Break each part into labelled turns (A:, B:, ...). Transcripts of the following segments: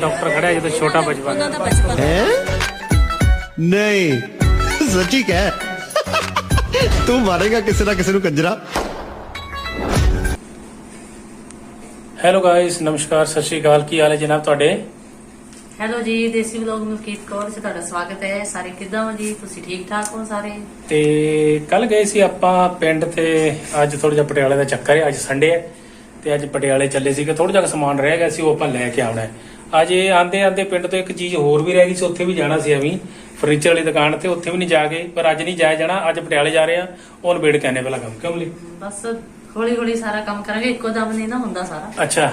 A: Doctor ਖੜਿਆ ਜਦੋਂ ਛੋਟਾ ਬਚਪਨ।
B: ਹੈ? ਨਹੀਂ ਸੱਚੀ ਕਹਿ। ਤੂੰ ਮਾਰੇਗਾ ਕਿਸੇ ਨਾ ਕਿਸੇ ਨੂੰ ਕੰਜਰਾ।
A: ਹੈਲੋ ਗਾਇਸ ਨਮਸਕਾਰ ਸਤਿ ਸ਼੍ਰੀ ਅਕਾਲ। ਕੀ ਹਾਲ ਹੈ ਜਨਾਬ ਤੁਹਾਡੇ?
C: ਹੈਲੋ ਜੀ ਦੇਸੀ ਵਲੌਗ ਨੂੰ ਕੀਤ ਕੌਰ। ਜੀ ਤੁਹਾਡਾ ਸਵਾਗਤ ਹੈ। ਸਾਰੇ ਕਿਦਾਂ ਹੋ ਜੀ? ਤੁਸੀਂ ਠੀਕ ਠਾਕ ਹੋ ਸਾਰੇ?
A: ਤੇ ਕੱਲ ਗਏ ਸੀ ਆਪਾਂ ਪਿੰਡ ਤੇ। ਅੱਜ ਥੋੜਾ ਜਿਹਾ ਪਟਿਆਲੇ ਦਾ ਚੱਕਰ ਹੈ। ਅੱਜ ਸੰਡੇ ਹੈ। ਤੇ ਅੱਜ ਪਟਿਆਲੇ ਚੱਲੇ ਸੀਗੇ। ਥੋੜਾ ਜਿਹਾ ਸਮਾਨ ਰਹਿ ਗਿਆ ਸੀ ਉਹ ਆਪਾਂ ਲੈ ਕੇ ਆਉਣਾ ਹੈ। ਅੱਜ ਇਹ ਆਂਦੇ ਆਂਦੇ ਪਿੰਡ ਤੋਂ ਇੱਕ ਚੀਜ਼ ਹੋਰ ਵੀ ਰਹਿ ਗਈ ਸੀ ਉੱਥੇ ਵੀ ਜਾਣਾ ਸੀ ਅਸੀਂ ਫਰਨੀਚਰ ਵਾਲੀ ਦੁਕਾਨ ਤੇ ਉੱਥੇ ਵੀ ਨਹੀਂ ਜਾ ਗਏ ਪਰ ਅੱਜ ਨਹੀਂ ਜਾਇਆ ਜਾਣਾ ਅੱਜ ਪਟਿਆਲੇ ਜਾ ਰਹੇ ਆ ਉਹ ਨਵੇੜ ਕੇ ਆਨੇ ਪਹਿਲਾਂ ਕੰਮ ਕਿਉਂ ਲਈ
C: ਬਸ ਹੌਲੀ ਹੌਲੀ ਸਾਰਾ ਕੰਮ ਕਰਾਂਗੇ ਇੱਕੋ ਦਮ ਨਹੀਂ ਨਾ ਹੁੰਦਾ ਸਾਰਾ।
A: ਅੱਛਾ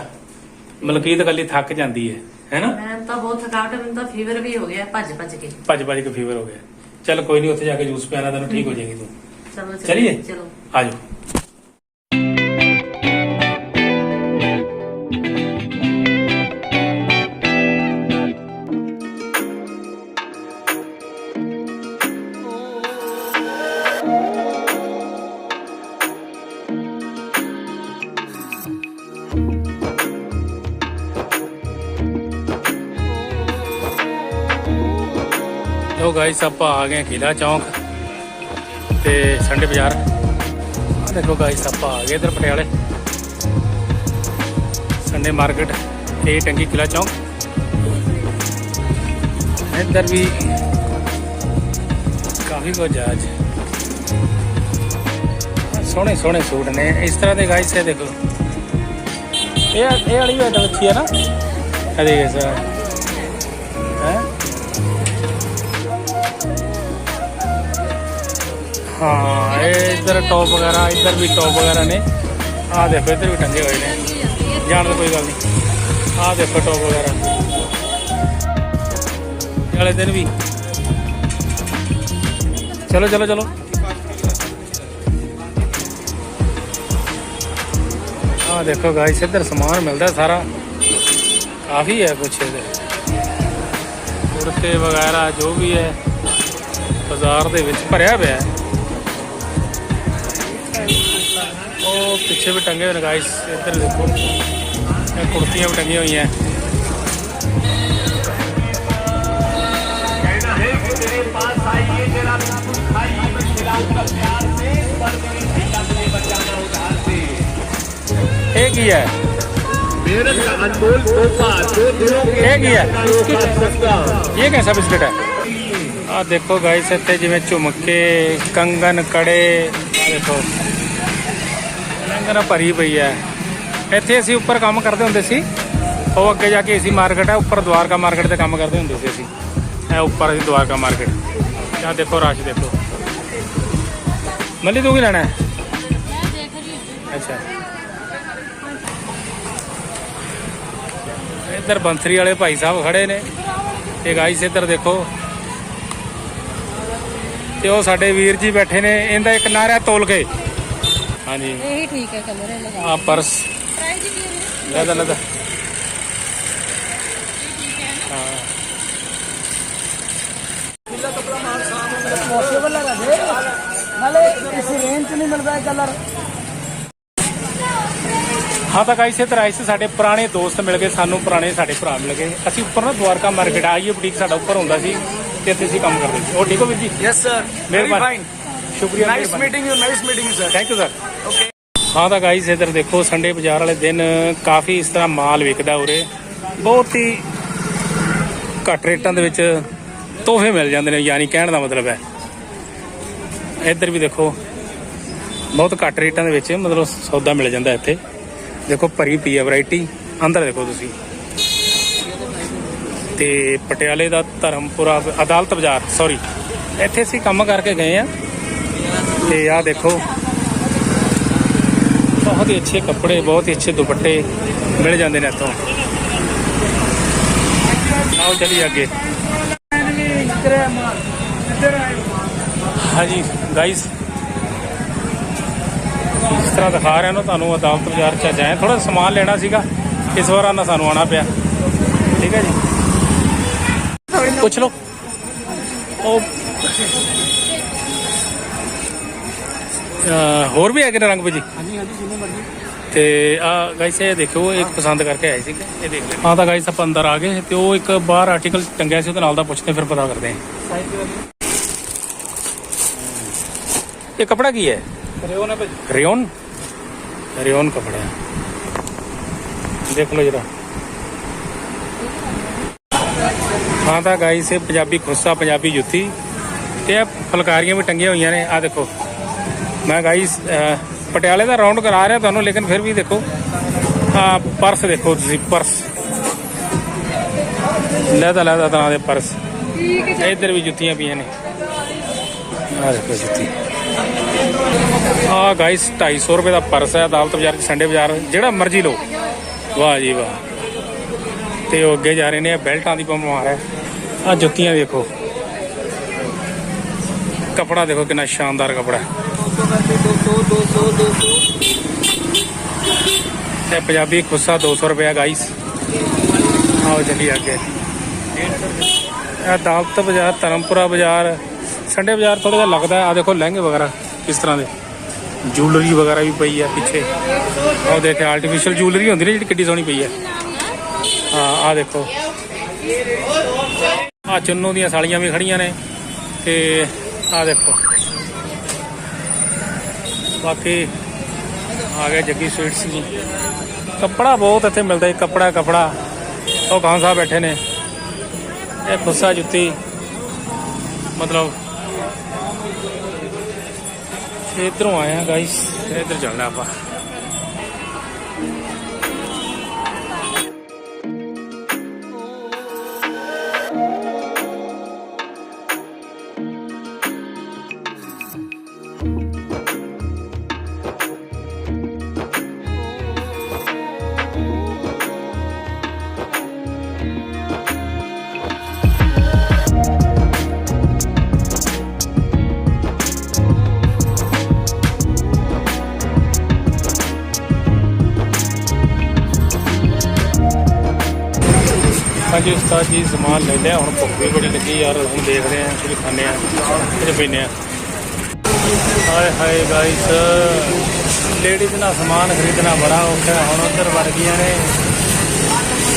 A: ਮਲਕੀਤ ਕੱਲੀ ਥੱਕ ਜਾਂਦੀ ਹੈ ਹੈਨਾ
C: ਮੈਂ ਤਾਂ ਬਹੁਤ ਥਕਾਵਟ ਮੈਨੂੰ ਤਾਂ ਫੀਵਰ ਵੀ ਹੋ ਗਿਆ ਭੱਜ ਭੱਜ ਕੇ।
A: ਭੱਜ ਭੱਜ ਕੇ ਫੀਵਰ ਹੋ ਗਿਆ। ਚੱਲ ਕੋਈ ਨਹੀਂ ਉੱਥੇ ਜਾ ਕੇ ਜੂਸ ਪਿਆਣਾ ਤੈਨੂੰ ਠੀਕ ਹੋ ਜਾਏਗੀ ਤੂੰ।
C: ਚਲੋ ਚਲੋ
A: ਚਲੀਏ?
C: ਚਲੋ।
A: ਲੋ ਗਾਇਸ ਆਪਾਂ ਆ ਗਏ ਕਿਲਾ ਚੌਂਕ ਤੇ ਸੰਡੇ ਬਾਜ਼ਾਰ। ਦੇਖੋ ਗਾਇਸ ਆਪਾਂ ਆ ਗਏ ਇਧਰ ਪਟਿਆਲੇ। ਸੰਡੇ ਮਾਰਕੀਟ ਇਹ ਟੰਗੀ ਕਿਲਾ ਚੌਂਕ। ਇੱਧਰ ਵੀ ਕਾਫੀ ਕੁਝ ਆ ਅੱਜ। ਸੋਹਣੇ ਸੋਹਣੇ ਸੂਟ ਨੇ। ਇਸ ਤਰ੍ਹਾਂ ਦੇ ਗਾਇਸ ਇਹ ਦੇਖੋ। ਇਹ ਇਹ ਵਾਲੀ ਵੀ ਤਾਂ ਅੱਛੀ ਹੈ ਨਾ? ਇਹ ਸਰ ਹਾਂ, ਇਹ ਇੱਧਰ ਟੌਪ ਵਗੈਰਾ, ਇੱਧਰ ਵੀ ਟੌਪ ਵਗੈਰਾ ਨੇ। ਆਹ ਦੇਖੋ, ਇੱਧਰ ਵੀ ਟੰਗੇ ਹੋਏ ਨੇ। ਜਾਣ ਦਾ ਕੋਈ ਗੱਲ ਨਹੀਂ। ਆਹ ਦੇਖੋ ਟੌਪ ਵਗੈਰਾ। ਇਹ ਵਾਲੇ ਦਿਨ ਵੀ। ਚਲੋ ਚਲੋ ਚਲੋ। ਆਹ ਦੇਖੋ ਗਾਇਸ ਇੱਧਰ ਸਮਾਨ ਮਿਲਦਾ ਸਾਰਾ। ਕਾਫੀ ਹੈ ਕੁਛ ਇਹਦੇ। ਕੁੜਤੇ ਵਗੈਰਾ, ਜੋ ਵੀ ਹੈ, ਬਾਜ਼ਾਰ ਦੇ ਵਿੱਚ ਭਰਿਆ ਪਿਆ ਹੈ। तो पीछे भी टंगे
D: हुए हैं
A: गाइस इधर
D: देखो। कुर्तियाँ भी टंगी हुई हैं। एक
A: ही है। एक
D: ही है।
A: ये कैसा बिस्किट है? आ देखो गाइस इतने जिम्मे झुमके कंगन, कड़े। देखो। ਲੰਗਰ ਭਰੀ ਪਈ ਹੈ। ਇੱਥੇ ਅਸੀਂ ਉੱਪਰ ਕੰਮ ਕਰਦੇ ਹੁੰਦੇ ਸੀ। ਉਹ ਅੱਗੇ ਜਾ ਕੇ ਏਸੀ ਮਾਰਕੀਟ ਹੈ, ਉੱਪਰ ਦਵਾਰਕਾ ਮਾਰਕੀਟ ਤੇ ਕੰਮ ਕਰਦੇ ਹੁੰਦੇ ਸੀ ਅਸੀਂ। ਇਹ ਉੱਪਰ ਅਸੀਂ ਦਵਾਰਕਾ ਮਾਰਕੀਟ। ਆ ਦੇਖੋ, ਰਸ਼ ਦੇਖੋ। ਮੱਲੀ, ਤੂੰ ਕੀ ਲੈਣਾ ਹੈ? ਅੱਛਾ। ਇੱਧਰ ਬੰਸਰੀ ਵਾਲੇ ਭਾਈ ਸਾਹਿਬ ਖੜੇ ਨੇ। ਤੇ ਗਾਈਸ ਇੱਧਰ ਦੇਖੋ। ਤੇ ਉਹ ਸਾਡੇ ਵੀਰ ਜੀ ਬੈਠੇ ਨੇ। ਇਹਦਾ ਇੱਕ ਨਾਰਾ ਤੋਲ ਕੇ। ਹਾਂਜੀ।
C: ਇਹੀ ਠੀਕ ਹੈ ਕਲਰ ਹੈ ਲਗਾ
A: ਆ ਪਰਸ। ਲੈਦਾ ਲੈਦਾ ਹਾਂ? ਹਾਂ। ਤਾਂ ਗਾਈਸ ਇੱਧਰ ਆਏ ਸੀ ਸਾਡੇ ਪੁਰਾਣੇ ਦੋਸਤ ਮਿਲ ਗਏ ਸਾਨੂੰ ਪੁਰਾਣੇ ਸਾਡੇ ਭਰਾ ਮਿਲ ਗਏ। ਅਸੀਂ ਉੱਪਰ ਨਾ ਦਵਾਰਕਾ ਮਾਰਕੀਟ ਆਈਏ ਬੁਟੀਕ ਸਾਡਾ ਉੱਪਰ ਹੁੰਦਾ ਸੀ ਤੇ ਇੱਥੇ ਅਸੀਂ ਕੰਮ ਕਰਦੇ ਸੀ। ਉਹ ਠੀਕ ਹੋ ਵੀਰ ਜੀ?
E: Sir. Very
A: ਮਿਹਰਬਾਨੀ. ਸ਼ੁਕਰੀਆ
E: meeting you. Nice meeting you, sir.
A: Thank you sir
E: Okay.
A: ਹਾਂ ਤਾਂ ਗਾਈਸ ਇੱਧਰ ਦੇਖੋ ਸੰਡੇ ਬਾਜ਼ਾਰ ਵਾਲੇ ਦਿਨ ਕਾਫੀ ਇਸ ਤਰ੍ਹਾਂ ਮਾਲ ਵਿਕਦਾ ਉਰੇ। ਬਹੁਤ ਹੀ ਘੱਟ ਰੇਟਾਂ ਦੇ ਵਿੱਚ ਤੋਹਫੇ ਮਿਲ ਜਾਂਦੇ ਨੇ ਯਾਨੀ ਕਹਿਣ ਦਾ ਮਤਲਬ ਹੈ। ਇੱਧਰ ਵੀ ਦੇਖੋ ਬਹੁਤ ਘੱਟ ਰੇਟਾਂ ਦੇ ਵਿੱਚ ਮਤਲਬ ਸੌਦਾ ਮਿਲ ਜਾਂਦਾ ਇੱਥੇ। ਦੇਖੋ ਭਰੀ ਪਈ ਹੈ ਵੈਰਾਈਟੀ। ਅੰਦਰ ਦੇਖੋ ਤੁਸੀਂ। ਤੇ ਪਟਿਆਲੇ ਦਾ ਧਰਮਪੁਰਾ ਅਦਾਲਤ ਬਾਜ਼ਾਰ ਸੌਰੀ ਇੱਥੇ ਅਸੀਂ ਕੰਮ ਕਰਕੇ ਗਏ ਆ ਤੇ ਆਹ ਦੇਖੋ। ਬਹੁਤ ਹੀ ਅੱਛੇ ਕੱਪੜੇ, ਬਹੁਤ ਹੀ ਅੱਛੇ ਦੁਪੱਟੇ ਮਿਲ ਜਾਂਦੇ ਨੇ ਇੱਥੋਂ। ਆਓ ਚਲੀ ਅੱਗੇ। ਹਾਂਜੀ ਗਾਇਸ ਇਸ ਤਰ੍ਹਾਂ ਦਿਖਾ ਰਿਹਾ ਨਾ ਤੁਹਾਨੂੰ, ਅਦਾਲਤ ਬਾਜ਼ਾਰ ਚ ਜਾਏ ਥੋੜਾ ਸਮਾਨ ਲੈਣਾ ਸੀਗਾ, ਇਸ ਵਾਰ ਨਾ ਸਾਨੂੰ ਆਣਾ ਪਿਆ। ਠੀਕ ਹੈ ਜੀ। ਪੁੱਛ ਲਓ। ਉਹ ਹੋਰ ਵੀ ਹੈਗੇ ਨੇ ਰੰਗ ਭਾਜੀ?
E: ਹਾਂਜੀ ਹਾਂਜੀ ਜਿੰਨੇ ਮਰਜ਼ੀ।
A: ਤੇ ਆ ਗਾਇਸ ਇਹ ਦੇਖੋ ਇੱਕ ਪਸੰਦ ਕਰਕੇ ਆਏ ਸੀ ਇਹ ਦੇਖ ਲਓ ਹਾਂ ਤਾਂ ਗਾਇਸ ਆਪਾਂ ਅੰਦਰ ਆ ਗਏ ਤੇ ਉਹ ਇੱਕ ਬਾਹਰ ਆਰਟੀਕਲ ਟੰਗਿਆ ਸੀ ਉਹਦੇ ਨਾਲ ਦਾ ਪੁੱਛਦੇ ਫਿਰ ਪਤਾ ਕਰਦੇ ਹਾਂ। ਇਹ ਕਪੜਾ ਕੀ ਹੈ?
E: ਰਿਓਨ ਹੈ ਭਾਜੀ।
A: ਰਿਓਨ ਰਿਓਨ ਕਪੜਾ। ਹੈ ਦੇਖ ਲਓ ਜਰਾ। ਹਾਂ ਤਾਂ ਗਾਇਸ ਇਹ ਪੰਜਾਬੀ ਖੁੱਸਾ ਪੰਜਾਬੀ ਜੁੱਤੀ ਤੇ ਇਹ ਫਲਕਾਰੀਆਂ ਵੀ ਟੰਗੀਆਂ ਹੋਈਆਂ ਨੇ ਆ ਦੇਖੋ। ਮੈਂ ਗਾਈਸ ਪਟਿਆਲੇ ਦਾ ਰਾਉਂਡ ਕਰਾ ਰਿਹਾ ਤੁਹਾਨੂੰ ਲੇਕਿਨ ਫਿਰ ਵੀ ਦੇਖੋ ਆ ਪਰਸ ਦੇਖੋ ਤੁਸੀਂ ਪਰਸ। ਲੈਦਾ ਲੈਦਾ ਤਰ੍ਹਾਂ ਦੇ ਪਰਸ। ਇੱਧਰ ਵੀ ਜੁੱਤੀਆਂ ਪਈਆਂ ਨੇ। ਆ ਦੇਖੋ ਜੁੱਤੀ। ਆ ਗਾਇਸ 250 ਰੁਪਏ ਦਾ ਪਰਸ ਹੈ ਅਦਾਲਤ ਬਾਜ਼ਾਰ ਚ ਸੰਡੇ ਬਾਜ਼ਾਰ ਜਿਹੜਾ ਮਰਜ਼ੀ ਲਓ। ਵਾਹ ਜੀ ਵਾਹ। ਤੇ ਉਹ ਅੱਗੇ ਜਾ ਰਹੇ ਨੇ ਬੈਲਟਾਂ ਦੀ ਪਮਾਰ ਹੈ। ਆ ਜੁੱਤੀਆਂ ਦੇਖੋ। ਕਪੜਾ ਦੇਖੋ ਕਿੰਨਾ ਸ਼ਾਨਦਾਰ ਕਪੜਾ ਹੈ। ਤੇ ਪੰਜਾਬੀ ਖੁੱਸਾ 200 ਰੁਪਏ ਗਾਈਸ ਆਓ ਚੱਲੀ ਅੱਗੇ। ਇਹ ਦਾਵਤ ਬਾਜ਼ਾਰ, ਧਰਮਪੁਰਾ ਬਾਜ਼ਾਰ, ਸੰਡੇ ਬਾਜ਼ਾਰ ਥੋੜਾ ਜਿਹਾ ਲੱਗਦਾ ਆ ਦੇਖੋ ਲਹਿੰਗੇ ਵਗੈਰਾ, ਕਿਸ ਤਰ੍ਹਾਂ ਦੇ। ਜੂਲਰੀ ਵਗੈਰਾ ਵੀ ਪਈ ਆ ਪਿੱਛੇ। ਆਹ ਦੇਖੇ ਆਰਟੀਫੀਸ਼ੀਅਲ ਜੂਲਰੀ ਹੁੰਦੀ ਨੇ ਜਿਹੜੀ ਕਿੱਡੀ ਸੋਹਣੀ ਪਈ ਆ ਹਾਂ ਆ ਦੇਖੋ। ਆ ਚੁੰਨੂ ਦੀਆਂ ਸਾਲੀਆਂ ਵੀ ਖੜੀਆਂ ਨੇ। ਤੇ ਆ ਦੇਖੋ। ਬਾਕੀ ਆ ਗਿਆ ਜੱਗੀ ਸਵੀਟਸ ਜੀ। ਕੱਪੜਾ ਬਹੁਤ ਇੱਥੇ ਮਿਲਦਾ ਹੈ ਕੱਪੜਾ ਕੱਪੜਾ। ਉਹ ਖਾਨ ਸਾਹਿਬ ਬੈਠੇ ਨੇ। ਇਹ ਖੁੱਸਾ ਜੁੱਤੀ। ਮਤਲਬ ਇਧਰੋਂ ਆਏ ਆ ਗਾਇਸ ਇਧਰ ਚੱਲਣਾ ਆਪਾਂ। ਹਾਂਜੀ ਉਸਤਾਦ ਜੀ ਸਮਾਨ ਲੈ ਲਿਆ, ਹੁਣ ਭੁੱਖ ਵੀ ਬੜੀ ਲੱਗੀ ਯਾਰ ਹੁਣ ਦੇਖਦੇ ਆਂ ਕੁਝ ਖਾਣੇ ਆ ਕੁਝ ਪੀਨੇ ਆ ਹਾਏ ਹਾਏ ਗਾਇਸ ਲੇਡੀਜ਼ ਨਾਲ ਸਮਾਨ ਖਰੀਦਣਾ ਬੜਾ ਔਖਾ ਹੁਣ ਉੱਧਰ ਵੜ ਗਈਆਂ ਨੇ।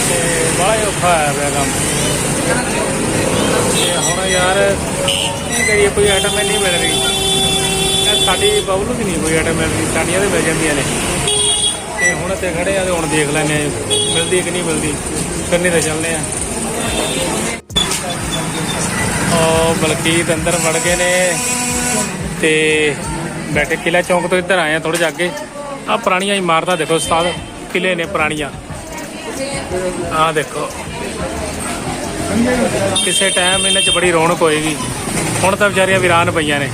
A: ਤੇ ਬੜਾ ਔਖਾ ਹੈ ਪਿਆ ਕੰਮ। ਤੇ ਹੁਣ ਯਾਰ, ਕੀ ਕਰੀਏ, ਕੋਈ ਆਈਟਮ ਨਹੀਂ ਮਿਲ ਰਹੀ। ਸਾਡੀ ਬਬਲੂ ਦੀ ਨਹੀਂ, ਕੋਈ ਆਈਟਮ ਮਿਲ ਰਹੀ, ਸਾਡੀਆਂ ਤੇ ਮਿਲ ਜਾਂਦੀਆਂ ਨੇ। ਤੇ ਹੁਣ ਇੱਥੇ ਖੜੇ ਆ ਤੇ ਹੁਣ ਦੇਖ ਲੈਨੇ ਆ ਮਿਲਦੀ ਕਿ ਨਹੀਂ ਮਿਲਦੀ? ਕਰਨੇ ਤੇ ਚੱਲਦੇ ਆ। ਉਹ ਬਲਕੀਤ ਅੰਦਰ ਵੜ ਗਏ ਨੇ ਤੇ ਬੈਠੇ ਕਿਲਾ ਚੌਂਕ ਤੋਂ ਇੱਧਰ ਆਏ ਆ ਥੋੜੇ ਜਿਹਾ ਅੱਗੇ। ਆ ਪੁਰਾਣੀਆਂ ਇਮਾਰਤਾਂ ਦੇਖੋ ਉਸਤਾਦ ਕਿਲੇ ਨੇ ਪੁਰਾਣੀਆਂ। ਆ ਦੇਖੋ। ਕਿਸੇ ਟਾਈਮ ਇਹਨਾਂ 'ਚ ਬੜੀ ਰੌਣਕ ਹੋਏਗੀ ਹੁਣ ਤਾਂ ਵਿਚਾਰੀਆਂ ਵੀਰਾਨ ਪਈਆਂ ਨੇ।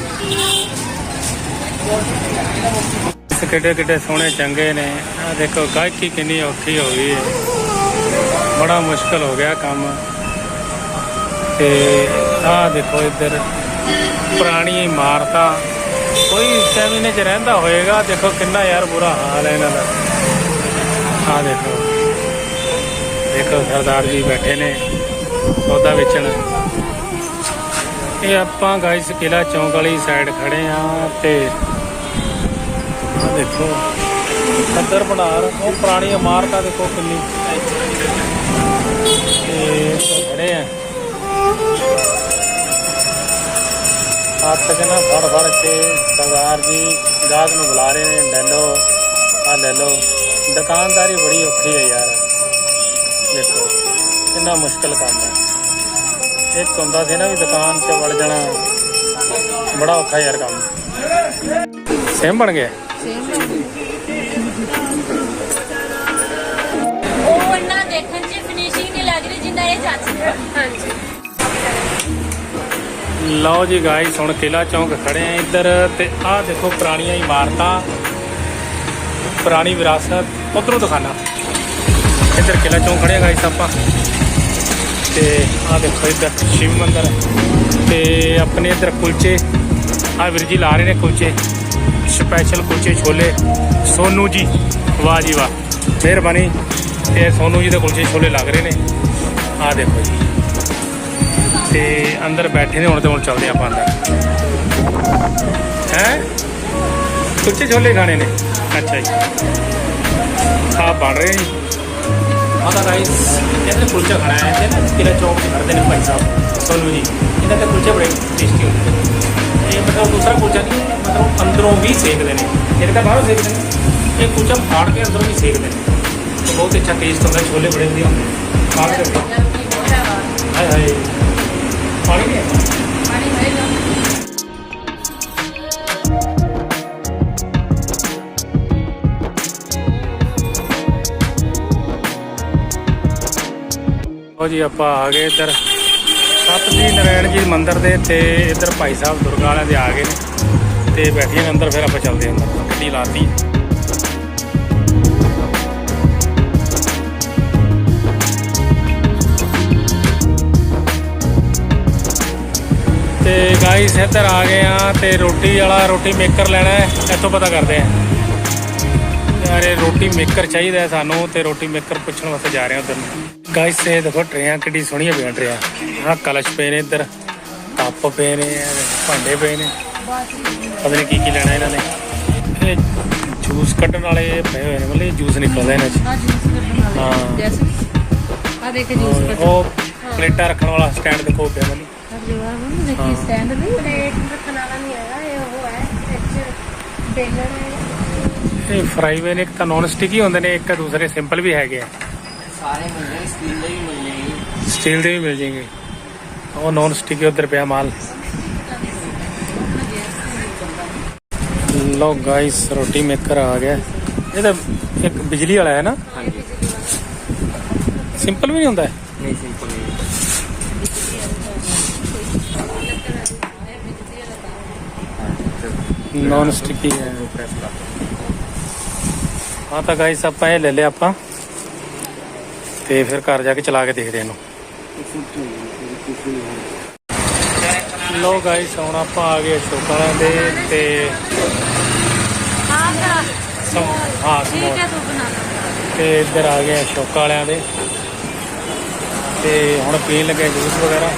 A: ਕਿੱਡੇ ਕਿੱਡੇ ਸੋਹਣੇ ਚੰਗੇ ਨੇ। ਆ ਦੇਖੋ, ਗਾਇਕੀ ਕਿੰਨੀ ਔਖੀ ਹੋ ਗਈ ਹੈ। ਬੜਾ ਮੁਸ਼ਕਲ ਹੋ ਗਿਆ ਕੰਮ। ਤੇ ਆ ਦੇਖੋ ਇੱਧਰ, ਪੁਰਾਣੀ ਇਮਾਰਤਾਂ। ਕੋਈ ਇਸ ਸੈਮੀਨੇ ਚ ਰਹਿੰਦਾ ਹੋਏਗਾ? ਦੇਖੋ ਕਿੰਨਾ ਯਾਰ ਬੁਰਾ ਹਾਲ ਹੈ ਇਹਨਾਂ ਦਾ। ਆ ਦੇਖੋ। ਦੇਖੋ, ਸਰਦਾਰ ਜੀ ਬੈਠੇ ਨੇ ਸੌਦਾ ਵੇਚਣ। ਇਹ ਆਪਾਂ ਗਾਇਸ ਕਿਲਾ ਚੌਂਕ ਵਾਲੀ ਸਾਈਡ ਖੜੇ ਆ ਤੇ ਆ ਦੇਖੋ। ਖੱਦਰ ਬਨਾਰ ਉਹ ਪੁਰਾਣੀ ਇਮਾਰਤਾਂ ਦੇਖੋ ਕਿੰਨੀ। ਤੇ ਖੜੇ ਆ। ਹੱਥ ਚ ਨਾ ਫੜ ਫੜ ਕੇ ਸਰਦਾਰ ਜੀ ਗਾਹਕ ਨੂੰ ਬੁਲਾ ਰਹੇ ਨੇ ਲੈ ਲਓ ਆ ਲੈ ਲਓ ਦੁਕਾਨਦਾਰੀ ਬੜੀ ਔਖੀ ਹੈ ਯਾਰ। ਦੇਖੋ, ਕਿੰਨਾ ਮੁਸ਼ਕਲ ਕੰਮ ਹੈ ਇੱਕ ਹੁੰਦਾ ਸੀ ਨਾ ਵੀ ਦੁਕਾਨ 'ਚ ਵੜ ਜਾਣਾ, ਬੜਾ ਔਖਾ ਯਾਰ ਕੰਮ। ਸੇਮ ਬਣ ਗਿਆ।
F: ਉਹ ਇੰਨਾ ਦੇਖਣ 'ਚ ਫਿਨਿਸ਼ਿੰਗ ਨਹੀਂ ਲੱਗ ਰਹੀ ਜਿੰਨਾ ਇਹ ਜੱਜ ਹਾਂਜੀ।
A: ਲਓ ਜੀ ਗਾਇਸ ਹੁਣ ਕਿਲਾ ਚੌਂਕ ਖੜੇ ਆ ਇੱਧਰ ਤੇ ਆਹ ਦੇਖੋ ਪੁਰਾਣੀਆਂ ਇਮਾਰਤਾਂ ਪੁਰਾਣੀ ਵਿਰਾਸਤ ਉਧਰੋਂ ਦਿਖਾਣਾ। ਇੱਧਰ ਕਿਲਾ ਚੌਂਕ ਖੜੇ ਆ ਗਾਇਸ ਆਪਾਂ। ਤੇ ਆਹ ਦੇਖੋ ਇੱਧਰ ਸ਼ਿਵ ਮੰਦਿਰ। ਤੇ ਆਪਣੇ ਇੱਧਰ ਕੁਲਚੇ ਆ ਵੀਰ ਜੀ ਲਾ ਰਹੇ ਨੇ ਕੁਲਚੇ। ਸਪੈਸ਼ਲ ਕੁਲਚੇ ਛੋਲੇ। ਸੋਨੂ ਜੀ, ਵਾਹ ਜੀ ਵਾਹ। ਮਿਹਰਬਾਨੀ। ਤੇ ਸੋਨੂ ਜੀ ਦੇ ਕੁਲਚੇ ਛੋਲੇ ਲੱਗ ਰਹੇ ਨੇ। ਆਹ ਦੇਖੋ ਜੀ। ਤੇ ਅੰਦਰ ਬੈਠੇ ਨੇ, ਹੁਣ ਤੇ ਹੁਣ ਚੱਲਦੇ ਆਪਾਂ ਅੰਦਰ। ਹੈ? ਕੁਲਚੇ ਛੋਲੇ ਖਾਣੇ ਨੇ। ਅੱਛਾ ਜੀ। ਸਾਹਿਬ ਬਣ ਰਹੇ ਜੀ ਆਦਾ ਗਾਇਸ ਇਹਦੇ ਕੁਲਚਾ ਖਾਣਾ ਹੈ। ਤੇ ਨਾ ਕਿਲਾ ਚੌਕ ਕਰਦੇ ਨੇ ਭਾਈ ਸਾਹਿਬ। ਸੋਨੂ ਜੀ, ਇਹਨਾਂ ਦੇ ਕੁਲਚੇ ਬੜੇ ਟੇਸਟੀ ਹੁੰਦੇ ਨੇ। ਇਹ ਮਤਲਬ ਦੂਸਰਾ ਕੁਲਚਾ ਨਹੀਂ, ਮਤਲਬ ਅੰਦਰੋਂ ਵੀ ਸੇਕਦੇ ਨੇ। ਜਿਹੜੇ ਤਾਂ ਬਾਹਰੋਂ ਸੇਕਦੇ ਨੇ, ਇਹ ਕੁਲਚਾ ਫਾੜ ਕੇ ਅੰਦਰੋਂ ਵੀ ਸੇਕਦੇ ਨੇ। ਤੇ ਬਹੁਤ ਅੱਛਾ ਟੇਸਟ ਹੁੰਦਾ, ਛੋਲੇ ਬੜੇ ਵਧੀਆ ਹੁੰਦੇ ਫਾੜ ਕੇ ਹਾਏ ਹਾਏ। ਪਾਣੀ ਨਹੀਂ ਹੈ ਉਹ ਜੀ, ਆਪਾਂ ਆ ਗਏ ਇੱਧਰ। ਸਤਿ ਨਰਾਇਣ ਜੀ ਮੰਦਿਰ ਦੇ ਤੇ ਇੱਧਰ ਭਾਈ ਸਾਹਿਬ ਦੁਰਗਾ ਵਾਲਿਆਂ ਦੇ ਆ ਗਏ ਨੇ ਤੇ ਬੈਠੀਆਂ ਅੰਦਰ, ਫਿਰ ਆਪਾਂ ਚੱਲਦੇ ਹਾਂ ਅੰਦਰ। ਗੱਡੀ ਲਾਤੀ। ਤੇ ਗਾਈਸ ਇੱਧਰ ਆ ਗਏ ਆ ਤੇ ਰੋਟੀ ਵਾਲਾ, ਰੋਟੀ ਮੇਕਰ ਲੈਣਾ ਹੈ, ਇੱਥੋਂ ਪਤਾ ਕਰਦੇ ਆ ਯਾਰ, ਇਹ ਰੋਟੀ ਮੇਕਰ ਚਾਹੀਦਾ ਸਾਨੂੰ ਤੇ ਰੋਟੀ ਮੇਕਰ ਪੁੱਛਣ ਵਾਸਤੇ ਜਾ ਰਹੇ ਹਾਂ ਉਧਰ ਨੂੰ। ਗਾਇਸ ਇਹ ਦੇਖੋ, ਟਰੇਆਂ ਕਿੱਡੀ ਸੋਹਣੀਆਂ ਬਣ ਰਹੀਆਂ ਕਲਸ਼ ਪਏ ਨੇ ਇੱਧਰ ਕੱਪ ਪਏ ਨੇ ਭਾਂਡੇ ਪਏ ਨੇ। ਪਤਾ ਨਹੀਂ ਕੀ ਕੀ ਲੈਣਾ ਇਹਨਾਂ ਨੇ। ਇਹ ਜੂਸ ਕੱਢਣ ਵਾਲੇ ਪਏ ਹੋਏ ਨੇ ਮਤਲਬ ਜੂਸ ਨਿਕਲਦਾ ਇਹਨਾਂ 'ਚ।
C: ਆ ਜੂਸ ਕੱਢਣ ਵਾਲੇ
A: ਹਾਂ।
C: ਜੈਸੇ ਆ ਦੇਖ ਜੂਸ
A: ਔਰ
C: ਕੱਢ
A: ਉਹ ਪਲੇਟਾਂ ਰੱਖਣ ਵਾਲਾ ਸਟੈਂਡ ਦੇਖੋ ਪਿਆ ਮੈਨੂੰ।
C: ਜਵਾਬ ਦੇਖੀ ਸਟੈਂਡ ਨਹੀਂ
F: ਪਲੇਟ ਰੱਖਣ ਵਾਲਾ ਨਹੀਂ ਹੈਗਾ ਇਹ ਉਹ ਹੈ ਵਿੱਚ ਬੇਲਣ ਹੈ।
A: ਇਹ ਫਰਾਈ ਵੇ ਨੇ ਇੱਕ ਤਾਂ ਨੌਨ ਸਟਿਕ ਹੀ ਹੁੰਦੇ ਨੇ ਇੱਕ ਦੂਸਰੇ ਸਿੰਪਲ ਵੀ ਹੈਗੇ ਆ।
G: ਸਾਰੇ ਮਿਲ ਜਾਣਗੇ ਸਟੀਲ ਦੇ ਵੀ ਮਿਲ ਜਾਣਗੇ
A: ਸਟੀਲ ਦੇ ਵੀ ਮਿਲ ਜਾਣਗੇ। ਉਹ ਨੌਨ ਸਟਿਕ ਉਧਰ ਪਿਆ ਮਾਲ। ਲੋ ਗਾਇਸ ਰੋਟੀ ਮੇਕਰ ਆ ਗਿਆ। ਇਹ ਤਾਂ ਇੱਕ ਬਿਜਲੀ ਵਾਲਾ ਹੈ ਨਾ?
G: ਹਾਂਜੀ।
A: ਸਿੰਪਲ ਵੀ ਨਹੀਂ ਹੁੰਦਾ?
G: ਨਹੀਂ ਸਿੰਪਲ ਨਹੀਂ।
A: ਨੌਨ ਸਟਿਕ ਹੀ। ਹੈ ਤਾਂ ਗਾਇਸ ਆਪਾਂ ਇਹ ਲੈ ਲਿਆ ਆਪਾਂ। ਤੇ ਫਿਰ ਘਰ ਜਾ ਕੇ ਚਲਾ ਕੇ ਦੇਖਦੇ ਹਾਂ ਇਹਨੂੰ। ਲੋ ਗਾਇਸ ਹੁਣ ਆਪਾਂ ਆ ਗਏ ਸ਼ੋਕਾਰਾਂ ਦੇ ਤੇ
F: ਹਾਂ ਠੀਕ ਹੈ ਤੂੰ ਬਣਾ
A: ਤੇ ਇੱਧਰ ਆ ਗਏ ਸ਼ੋਕ ਵਾਲਿਆਂ ਦੇ। ਤੇ ਹੁਣ ਪੀਣ ਲੱਗੇ ਜੂਸ ਵਗੈਰਾ।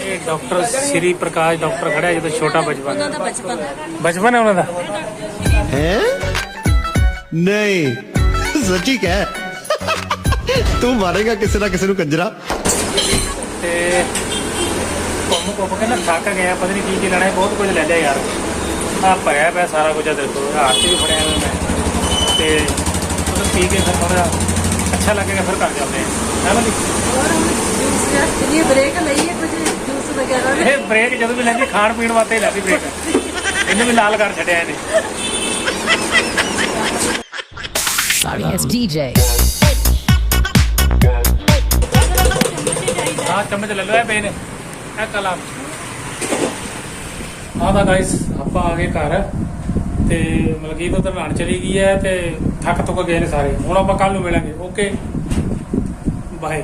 A: ਇਹ ਡਾਕਟਰ ਸ੍ਰੀ ਪ੍ਰਕਾਸ਼ ਡਾਕਟਰ ਖੜਿਆ ਜਦੋਂ ਛੋਟਾ ਬਚਪਨ।
C: ਉਹਨਾਂ ਦਾ ਬਚਪਨ।
A: ਬਚਪਨ ਹੈ ਉਹਨਾਂ ਦਾ?
B: ਹੈ? ਨਹੀਂ। ਸੱਚੀ ਕਹਿ। ਤੂੰ ਮਾਰੇਗਾ ਕਿਸੇ ਨਾ ਕਿਸੇ ਨੂੰ ਕੰਜਰਾ।
A: ਤੇ ਕੰਮ ਕੋਪ ਕੇ ਨਾ ਥੱਕ ਗਿਆ ਪਤਾ ਨਹੀਂ ਕੀ ਕੀ ਲੈਣਾ ਹੈ ਬਹੁਤ ਕੁਝ ਲੈ ਲਿਆ ਯਾਰ। ਆ ਭਰਿਆ ਪਿਆ ਸਾਰਾ ਕੁਝ ਆ ਦੇਖੋ ਰਾਤ ਵੀ ਫੜਿਆ ਹੋਇਆ ਮੈਂ। ਤੇ ਉਹ ਪੀ ਕੇ ਫਿਰ ਥੋੜਾ ਅੱਛਾ ਲੱਗੇਗਾ ਫਿਰ ਘਰ ਜਾਂਦੇ ਹਾਂ। ਹੈ ਨਾ ਜੀ?
C: ਹੋਰ ਜੂਸ ਯਾਰ ਚਲੀਏ ਬ੍ਰੇਕ ਲਈਏ ਕੁਝ ਜੂਸ ਵਗੈਰਾ ਵੀ।
A: ਇਹ ਬ੍ਰੇਕ ਜਦੋਂ ਵੀ ਲੈਂਦੀ ਖਾਣ ਪੀਣ ਵਾਸਤੇ ਹੀ ਲੈਂਦੀ ਬ੍ਰੇਕ ਇਹਨੂੰ ਵੀ ਲਾਲ ਕਰ ਛੱਡਿਆ ਇਹਨੇ।
H: Sorry, it's DJ.
A: ਹਾਂ ਚਮਚ ਲੈ ਲਓ ਇਹ ਪਏ ਨੇ। ਇਹ ਕਲਾ। ਆਹ ਦਾ ਗਾਇਸ ਆਪਾਂ ਆ ਗਏ ਘਰ ਤੇ ਮਲਕੀਤ ਉਧਰ ਨਹਾਉਣ ਚਲੀ ਗਈ ਹੈ ਤੇ ਥੱਕ ਤੁੱਕ ਗਏ ਨੇ ਸਾਰੇ। ਹੁਣ ਆਪਾਂ ਕੱਲ ਨੂੰ ਮਿਲਾਂਗੇ। Okay bye